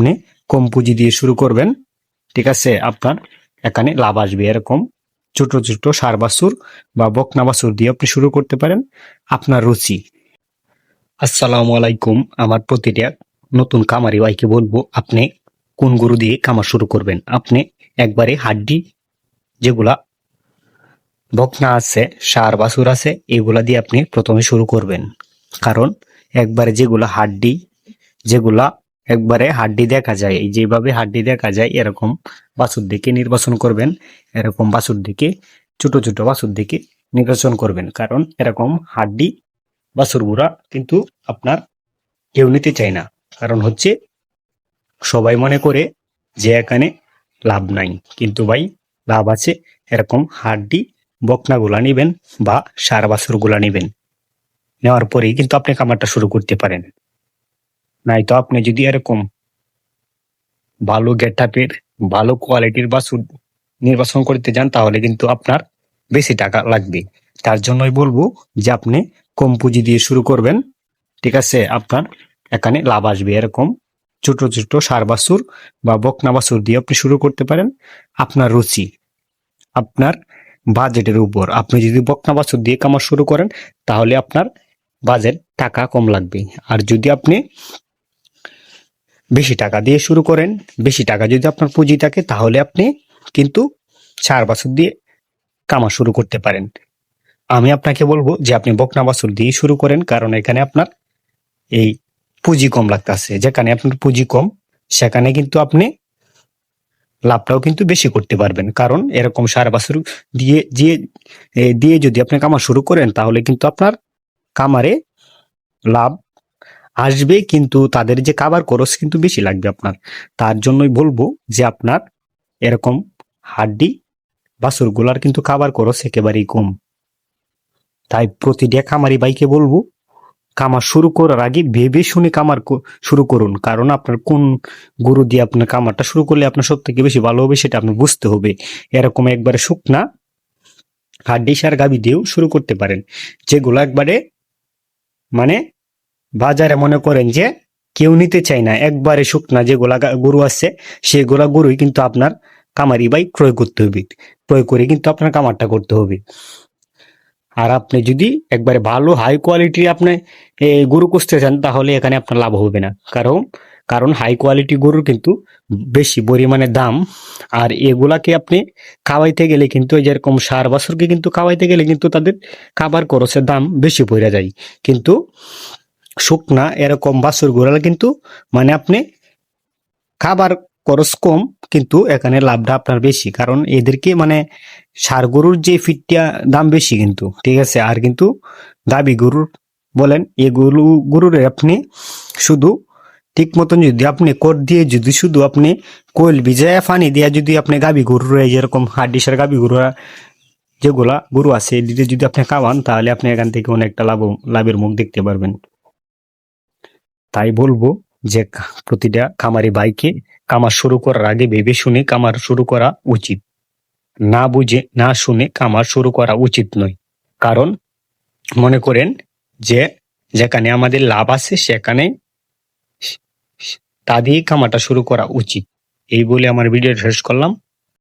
আপনি কম পুঁজি দিয়ে শুরু করবেন। ঠিক আছে, আপনার এখানে লাভ আসবে এরকম। ছোট ছোট সার বাছুর বা বকনা বাছুর দিয়ে আপনি শুরু করতে পারেন। আপনার রুচি। আসসালামু আলাইকুম। আমার প্রতিটা নতুন কামারি ভাইকে বলব, আপনি কোন গরু দিয়ে কামার শুরু করবেন? আপনি একবারে হাড্ডি যেগুলা বকনা আছে, সার বাছুর আছে, এগুলা দিয়ে আপনি প্রথমে শুরু করবেন। কারণ একবারে যেগুলা হাড্ডি, যেগুলা একবারে হাড্ডি দেখা যায়। এই যেভাবে হাড্ডি দেখা যায়, এরকম বাছুর দিকে নির্বাচন করবেন। এরকম বাছুর দিকে ছোট ছোট বাছুর দিকে নির্বাচন করবেন। কারণ এরকম হাড্ডি বাছুর গুড়া কিন্তু আপনার কেউ নিতে চায় না। কারণ হচ্ছে, সবাই মনে করে যে এখানে লাভ নাই। কিন্তু ভাই, লাভ আছে। এরকম হাড্ডি বকনাগুলা নিবেন বা সার বাছুরগুলা নিবেন। নেওয়ার পরেই কিন্তু আপনি কামারটা শুরু করতে পারেন। নাই তো আপনি যদি এরকম ভালো গেটআপের, ভালো কোয়ালিটির বাছুর নির্বাচন করতে যান, তাহলে কিন্তু আপনার বেশি টাকা লাগবে। তার জন্যই বলব যে আপনি কম পুঁজি দিয়ে শুরু করবেন। ঠিক আছে? আপনার এখানে লাভ আসবে এরকম ছোট ছোট সার বাছুর বা বকনা বাছুর দিয়ে আপনি শুরু করতে পারেন। আপনার রুচি, আপনার বাজেটের উপর। আপনি যদি বকনা বাছুর দিয়ে কামার শুরু করেন, তাহলে আপনার বাজেট টাকা কম লাগবে। আর যদি আপনি বেশি টাকা দিয়ে শুরু করেন, বেশি টাকা যদি আপনার পুঁজি থাকে, তাহলে আপনি কিন্তু চার বছর দিয়ে কামা শুরু করতে পারেন। আমি আপনাকে বলব যে আপনি বকনা বাছুর দিয়ে শুরু করেন, কারণ এখানে আপনার এই পুঁজি কম লাগতেছে। যেখানে আপনার পুঁজি কম, সেখানে কিন্তু আপনি লাভটাও কিন্তু বেশি করতে পারবেন। কারণ এরকম সার বাছুর দিয়ে দিয়ে দিয়ে যদি আপনি কামা শুরু করেন, তাহলে কিন্তু আপনার কামারে লাভ আসবে, কিন্তু তাদের যে কাবার খরচ কিন্তু বেশি লাগবে আপনার। তার জন্যই বলব যে আপনার এরকম হাড্ডি বাছুরগুলার কিন্তু খাবার খরচ একেবারেই কম। তাই প্রতিটা খামারি বাইকে বলব কামার শুরু করার আগে ভেবে শুনে কামার শুরু করুন। কারণ আপনার কোন গরু দিয়ে আপনার কামারটা শুরু করলে আপনার সব থেকে বেশি ভালো হবে সেটা আপনি বুঝতে হবে। এরকম একবারে শুকনা হাড্ডি সার গাবি দিয়েও শুরু করতে পারেন। যেগুলো একবারে মানে বাজারে মনে করেন যে কেউ নিতে চায় না। একবারে শুকনা যেগুলা গা- গরু আছে সেগুলা গরুই কিন্তু আপনার কামারি বাই ক্রয় করতে হবে। ক্রয় করে কিন্তু আপনার কামারটা করতে হবে। আর আপনি যদি একবারে ভালো হাই কোয়ালিটির আপনি গরু খুঁজতে চান, তাহলে এখানে আপনার লাভ হবে না। কারণ কারণ হাই কোয়ালিটি গরুর কিন্তু বেশি পরিমাণে দাম। আর এগুলাকে আপনি খাওয়াইতে গেলে কিন্তু যেরকম সার বাছরকে কিন্তু খাওয়াইতে গেলে কিন্তু তাদের খাবার খরচের দাম বেশি পড়ে যায়। কিন্তু শুকনা এরকম বাছুর গোড়াল কিন্তু মানে আপনি খাবার খরচ কম, কিন্তু এখানে লাভটা আপনার বেশি। কারণ এদেরকে মানে সার গরুর যে ফিটটা দাম বেশি কিন্তু, ঠিক আছে? আর কিন্তু গাবি গরুর বলেন এগুলো গরুর আপনি শুধু ঠিক মতন যদি আপনি কোট দিয়ে যদি শুধু আপনি কোয়েল ভিজায় পানি দিয়ে যদি আপনি গাবি গরুর যেরকম হাড্ডিসার গাবি গরুরা যেগুলা গরু আছে, এদিকে যদি আপনি খাওয়ান, তাহলে আপনি এখান থেকে অনেকটা লাভ, লাভের মুখ দেখতে পারবেন। তাই বলব যে প্রতিটা খামারি বাইকে কামার শুরু করার আগে ভেবে শুনে কামার শুরু করা উচিত। না বুঝে, না শুনে কামার শুরু করা উচিত নয়। কারণ মনে করেন যে যেখানে আমাদের লাভ আছে সেখানে তা দিয়ে কামাটা শুরু করা উচিত। এই বলে আমার ভিডিও শেষ করলাম।